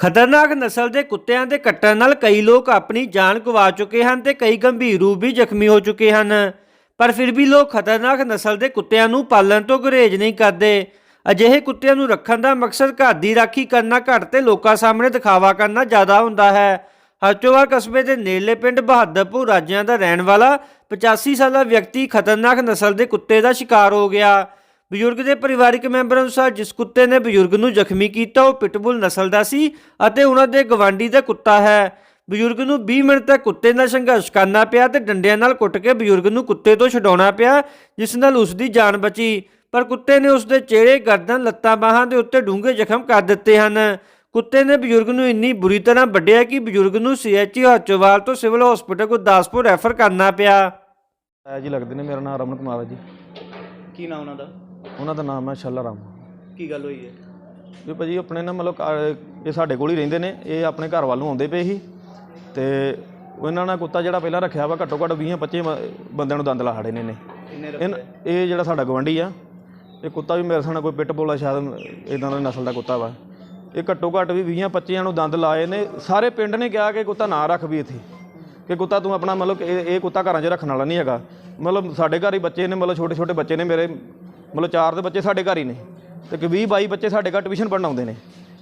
ਖਤਰਨਾਕ ਨਸਲ ਦੇ ਕੁੱਤਿਆਂ ਦੇ ਕੱਟਣ ਨਾਲ ਕਈ ਲੋਕ ਆਪਣੀ ਜਾਨ ਗਵਾ ਚੁੱਕੇ ਹਨ ਤੇ ਕਈ ਗੰਭੀਰ ਰੂਪ ਵੀ ਜ਼ਖਮੀ ਹੋ ਚੁੱਕੇ ਹਨ। ਪਰ ਫਿਰ ਵੀ ਲੋਕ ਖਤਰਨਾਕ ਨਸਲ ਦੇ ਕੁੱਤਿਆਂ ਨੂੰ ਪਾਲਣ ਤੋਂ ਗੁਰੇਜ਼ ਨਹੀਂ ਕਰਦੇ। ਅਜਿਹੇ ਕੁੱਤਿਆਂ ਨੂੰ ਰੱਖਣ ਦਾ ਮਕਸਦ ਘਰ ਦੀ ਰਾਖੀ ਕਰਨਾ ਘੱਟ ਤੇ ਲੋਕਾਂ ਸਾਹਮਣੇ ਦਿਖਾਵਾ ਕਰਨਾ ਜ਼ਿਆਦਾ ਹੁੰਦਾ ਹੈ। ਹਰਚੋਵਾ ਕਸਬੇ ਦੇ ਨੇੜਲੇ ਪਿੰਡ ਬਹਾਦਰਪੁਰ ਰਾਜਿਆਂ ਦਾ ਰਹਿਣ ਵਾਲਾ 85 ਸਾਲਾ ਵਿਅਕਤੀ ਖਤਰਨਾਕ ਨਸਲ ਦੇ ਕੁੱਤੇ ਦਾ ਸ਼ਿਕਾਰ ਹੋ ਗਿਆ। ਬਜ਼ੁਰਗ ਦੇ ਪਰਿਵਾਰਕ ਮੈਂਬਰ ਅਨੁਸਾਰ ਜਿਸ ਕੁੱਤੇ ਨੇ ਬਜ਼ੁਰਗ ਨੂੰ ਜ਼ਖਮੀ ਕੀਤਾ ਉਹ ਪਿਟਬੁਲ ਨਸਲ ਦਾ ਸੀ ਅਤੇ ਉਹਨਾਂ ਦੇ ਗਵਾਂਢੀ ਦਾ ਕੁੱਤਾ ਹੈ। ਬਜ਼ੁਰਗ ਨੂੰ 20 ਮਿੰਟ ਤੱਕ ਕੁੱਤੇ ਨਾਲ ਸੰਘਰਸ਼ ਕਰਨਾ ਪਿਆ ਤੇ ਡੰਡਿਆਂ ਨਾਲ ਕੁੱਟ ਕੇ ਬਜ਼ੁਰਗ ਨੂੰ ਕੁੱਤੇ ਤੋਂ ਛਡਾਉਣਾ ਪਿਆ ਜਿਸ ਨਾਲ ਉਸ ਦੀ ਜਾਨ ਬਚੀ। ਪਰ ਕੁੱਤੇ ਨੇ ਉਸ ਦੇ ਚਿਹਰੇ ਗਰਦਨ ਲੱਤਾਂ ਬਾਹਾਂ ਦੇ ਉੱਤੇ ਡੂੰਘੇ ਜ਼ਖਮ ਕਰ ਦਿੱਤੇ ਹਨ। ਕੁੱਤੇ ਨੇ ਬਜ਼ੁਰਗ ਨੂੰ ਇੰਨੀ ਬੁਰੀ ਤਰ੍ਹਾਂ ਵੱਢਿਆ ਕਿ ਬਜ਼ੁਰਗ ਨੂੰ ਸੀਐਚਸੀ ਹਰਚੋਵਾਲ ਤੋਂ ਸਿਵਲ ਹਸਪੀਟਲ ਗੁਰਦਾਸਪੁਰ ਰੈਫਰ ਕਰਨਾ ਪਿਆ। ਜੀ ਲੱਗਦੇ ਨੇ ਮੇਰਾ ਨਾਮ ਰਮਨ ਕੁਮਾਰ ਹੈ ਜੀ। ਕੀ ਨਾਮ ਉਹਨਾਂ ਦਾ? ਉਹਨਾਂ ਦਾ ਨਾਮ ਹੈ ਰਾਮ। ਕੀ ਗੱਲ ਹੋਈ ਹੈ? ਵੀ ਭਾਜੀ ਆਪਣੇ ਨਾ ਮਤਲਬ ਘਰ- ਇਹ ਸਾਡੇ ਕੋਲ ਹੀ ਰਹਿੰਦੇ ਨੇ ਇਹ ਆਪਣੇ ਘਰ ਵੱਲ ਨੂੰ ਆਉਂਦੇ ਪਏ ਸੀ। ਤੇ ਉਹਨਾਂ ਨਾਲ ਕੁੱਤਾ ਜਿਹੜਾ ਪਹਿਲਾਂ ਰੱਖਿਆ ਵਾ ਘੱਟੋ ਘੱਟ 20 25 ਬੰਦਿਆਂ ਨੂੰ ਦੰਦ ਲਾ ਖੜੇ ਨੇ ਨੇ ਕਿੰਨੇ ਇਨ- ਇਹ ਜਿਹੜਾ ਸਾਡਾ ਗਵੰਡੀ ਆ ਇਹ ਕੁੱਤਾ ਵੀ ਮੇਰੇ ਸਾਹਮਣੇ ਕੋਈ ਪਿੱਟ ਬੋਲਾ ਸ਼ਾਇਦ ਇਦਾਂ ਦਾ ਨਸਲ ਦਾ ਕੁੱਤਾ ਵਾ। ਇਹ ਘੱਟੋ ਘੱਟ ਵੀ 20 25 ਨੂੰ ਦੰਦ ਲਾਏ ਨੇ। ਸਾਰੇ ਪਿੰਡ ਨੇ ਕਿਹਾ ਕਿ ਕੁੱਤਾ ਨਾ ਰੱਖ ਵੀ ਇੱਥੇ। ਕਿ ਕੁੱਤਾ ਤੂੰ ਆਪਣਾ ਮਤਲਬ ਕਿ ਇਹ ਇਹ ਕੁੱਤਾ ਘਰਾਂ 'ਚ ਰੱਖਣ ਵਾਲਾ ਨਹੀਂ ਹੈਗਾ। ਮਤਲਬ ਸਾਡੇ ਘਰ ਹੀ ਬੱਚੇ ਨੇ ਮਤਲਬ ਛੋਟੇ ਛੋਟੇ ਬੱਚੇ ਨੇ ਮੇਰੇ। ਮਤਲਬ ਚਾਰ ਦੇ ਬੱਚੇ ਸਾਡੇ ਘਰ ਹੀ ਨੇ ਤੇ ਕਿ 20 22 ਬੱਚੇ ਸਾਡੇ ਘਰ ਟਿਊਸ਼ਨ ਪੜ੍ਹਨ ਆਉਂਦੇ ਨੇ।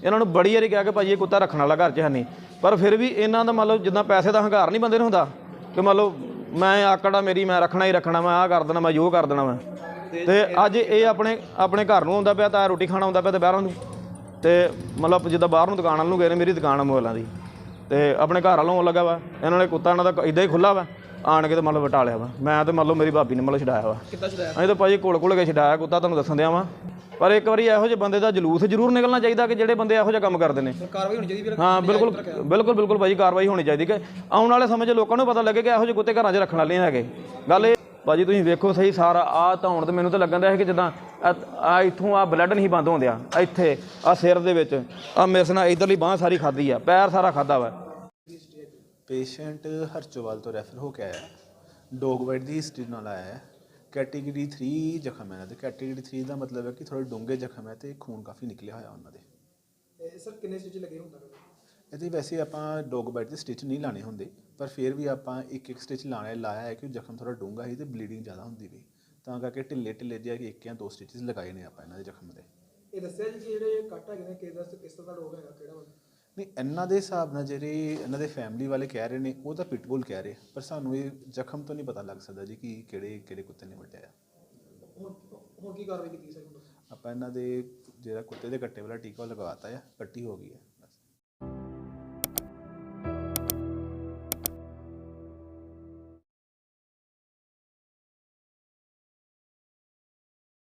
ਇਹਨਾਂ ਨੂੰ ਬੜੀ ਵਾਰੀ ਕਿਹਾ ਕਿ ਭਾਈ ਇਹ ਕੁੱਤਾ ਰੱਖਣ ਵਾਲਾ ਘਰ 'ਚ ਹੈ ਨਹੀਂ ਪਰ ਫਿਰ ਵੀ ਇਹਨਾਂ ਦਾ ਮਤਲਬ ਜਿੱਦਾਂ ਪੈਸੇ ਦਾ ਹੰਕਾਰ ਨਹੀਂ ਬੰਦੇ ਨੂੰ ਹੁੰਦਾ ਕਿ ਮਤਲਬ ਮੈਂ ਆਕੜਾ ਮੇਰੀ, ਮੈਂ ਰੱਖਣਾ ਹੀ ਰੱਖਣਾ, ਮੈਂ ਆਹ ਕਰ ਦੇਣਾ, ਮੈਂ ਜੋ ਕਰ ਦੇਣਾ ਮੈਂ ਤੇ ਅੱਜ ਇਹ ਆਪਣੇ ਆਪਣੇ ਘਰ ਨੂੰ ਆਉਂਦਾ ਪਿਆ, ਤਾਂ ਰੋਟੀ ਖਾਣਾ ਆਉਂਦਾ ਪਿਆ ਤੇ ਬਾਹਰਾਂ ਨੂੰ। ਤੇ ਮਤਲਬ ਜਿੱਦਾਂ ਬਾਹਰ ਨੂੰ ਦੁਕਾਨ ਵੱਲ ਨੂੰ ਗਏ ਨੇ, ਮੇਰੀ ਦੁਕਾਨ ਆ ਮੋਬਾਈਲਾਂ ਦੀ। ਤੇ ਆਪਣੇ ਘਰ ਵਾਲੋਂ ਆਉਣ ਲੱਗਾ ਵਾ। ਇਹਨਾਂ ਨੇ ਕੁੱਤਾ ਇਹਨਾਂ ਦਾ ਇਦਾਂ ਹੀ ਖੁੱਲਾ ਵਾ। ਆਣ ਕੇ ਤੇ ਮਤਲਬ ਵਟਾ ਲਿਆ ਵਾ। ਮੈਂ ਤੇ ਮਤਲਬ ਮੇਰੀ ਭਾਬੀ ਨੇ ਮਤਲਬ ਛਡਾਇਆ ਵਾ। ਕਿੱਦਾਂ ਛਡਾਇਆ? ਅਸੀਂ ਤਾਂ ਭਾਜੀ ਕੋਲ ਕੋਲ ਕੇ ਛਡਾਇਆ ਕੁੱਤਾ ਤੁਹਾਨੂੰ ਦੱਸਣ ਦਿਆਂ ਵਾ। ਪਰ ਇੱਕ ਵਾਰੀ ਇਹੋ ਜਿਹੇ ਬੰਦੇ ਦਾ ਜਲੂਸ ਜ਼ਰੂਰ ਨਿਕਲਣਾ ਚਾਹੀਦਾ ਕਿ ਜਿਹੜੇ ਬੰਦੇ ਇਹੋ ਜਿਹਾ ਕੰਮ ਕਰਦੇ ਨੇ। ਕਾਰਵਾਈ ਹੋਣੀ ਚਾਹੀਦੀ ਹਾਂ ਬਿਲਕੁਲ ਬਿਲਕੁਲ ਬਿਲਕੁਲ ਭਾਜੀ ਕਾਰਵਾਈ ਹੋਣੀ ਚਾਹੀਦੀ ਕਿ ਆਉਣ ਵਾਲੇ ਸਮੇਂ 'ਚ ਲੋਕਾਂ ਨੂੰ ਪਤਾ ਲੱਗੇ ਕਿ ਇਹੋ ਜਿਹੇ ਕੁੱਤੇ ਘਰਾਂ 'ਚ ਰੱਖਣ ਵਾਲੇ ਹੈਗੇ। ਗੱਲ ਇਹ ਭਾਜੀ ਤੁਸੀਂ ਵੇਖੋ ਸਹੀ ਸਾਰਾ ਆ ਧੌਣ ਤੇ ਮੈਨੂੰ ਤਾਂ ਲੱਗਣ ਦਿਆ ਹੈ ਕਿ ਜਿੱਦਾਂ ਆ ਇੱਥੋਂ ਆ ਬਲੱਡ ਨਹੀਂ ਬੰਦ ਹੁੰਦਿਆ ਇੱਥੇ ਆ ਸਿਰ ਦੇ ਵਿੱਚ ਆ ਮੇਰੇ ਨਾਲ ਇਧਰਲੀ ਬਾਹ ਸਾਰੀ ਖਾਦੀ ਆ ਪੈਰ ਸਾਰਾ ਖਾਦਾ ਵਾ। ਪੇਸ਼ੈਂਟ ਹਰਚੋਵਾਲ ਤੋਂ ਰੈਫਰ ਹੋ ਕੇ ਆਇਆ ਡੋਗ ਵਾਈਟ ਦੀ ਹਿਸਟਰੀ ਨਾਲ ਆਇਆ ਹੈ। ਕੈਟੇਗਰੀ 3 ਜ਼ਖਮ ਹੈ। ਇਹਨਾਂ ਦੇ ਕੈਟੇਗਰੀ 3 ਦਾ ਮਤਲਬ ਹੈ ਕਿ ਥੋੜੇ ਡੂੰਘੇ ਜ਼ਖਮ ਹੈ ਤੇ ਖੂਨ ਕਾਫੀ ਨਿਕਲਿਆ ਹੋਇਆ ਉਹਨਾਂ ਦੇ। ਸਰ ਕਿੰਨੇ ਸਟਿਚ ਲੱਗੇ ਹੁੰਦਾ ਇਹਦੇ ਵੈਸੇ ਆਪਾਂ ਡੋਗ ਬਾਈਟ ਦੇ ਸਟਿਚ ਨਹੀਂ ਲਾਣੇ ਹੁੰਦੇ ਪਰ ਫਿਰ ਵੀ ਆਪਾਂ ਇੱਕ ਇੱਕ ਸਟਿਚ ਲਾਣਾ ਲਾਇਆ ਹੈ ਕਿ ਜ਼ਖਮ ਥੋੜਾ ਡੂੰਘਾ ਸੀ ਤੇ ਬਲੀਡਿੰਗ ਜ਼ਿਆਦਾ ਹੁੰਦੀ ਵੀ ਤਾਂ ਕਰਕੇ ਢਿੱਲੇ ਢਿੱਲੇ ਜਿਹੇ ਇੱਕ ਜਾਂ ਦੋ ਸਟਿਚਸ ਲਗਾਏ ਨੇ ਆਪਾਂ ਇਹਨਾਂ ਦੇ ਜ਼ਖਮ ਦੇ। ਇਹ ਦੱਸਿਆ ਜੀ ਕਿ ਜਿਹੜੇ ਕੱਟ ਹੈਗੇ ਨੇ ਕਿਸ ਤਰ੍ਹਾਂ ਦਾ ਰੋਗ ਹੈਗਾ ਕਿਹੜਾ ਨਹੀਂ ਇਹਨਾਂ ਦੇ ਹਿਸਾਬ ਨਾਲ ਜਿਹੜੇ ਇਹਨਾਂ ਦੇ ਫੈਮਿਲੀ ਵਾਲੇ ਕਹਿ ਰਹੇ ਨੇ ਉਹ ਤਾਂ ਪਿਟਬੁਲ ਕਹਿ ਰਹੇ ਪਰ ਸਾਨੂੰ ਇਹ ਜ਼ਖਮ ਤੋਂ ਨਹੀਂ ਪਤਾ ਲੱਗ ਸਕਦਾ ਜੀ ਕਿ ਕਿਹੜੇ ਕਿਹੜੇ ਕੁੱਤੇ ਨੇ ਵੱਢਿਆ ਆ। ਹੁਣ ਹੁਣ ਕੀ ਕਾਰਵਾਈ ਕੀਤੀ ਸਰ ਹੁਣ ਆਪਾਂ ਇਹਨਾਂ ਦੇ ਜਿਹੜਾ ਕੁੱਤੇ ਦੇ ਕੱਟੇ ਵਾਲਾ ਟੀਕਾ ਲਗਵਾਤਾ ਆ ਪੱਟੀ ਹੋ ਗਈ ਹੈ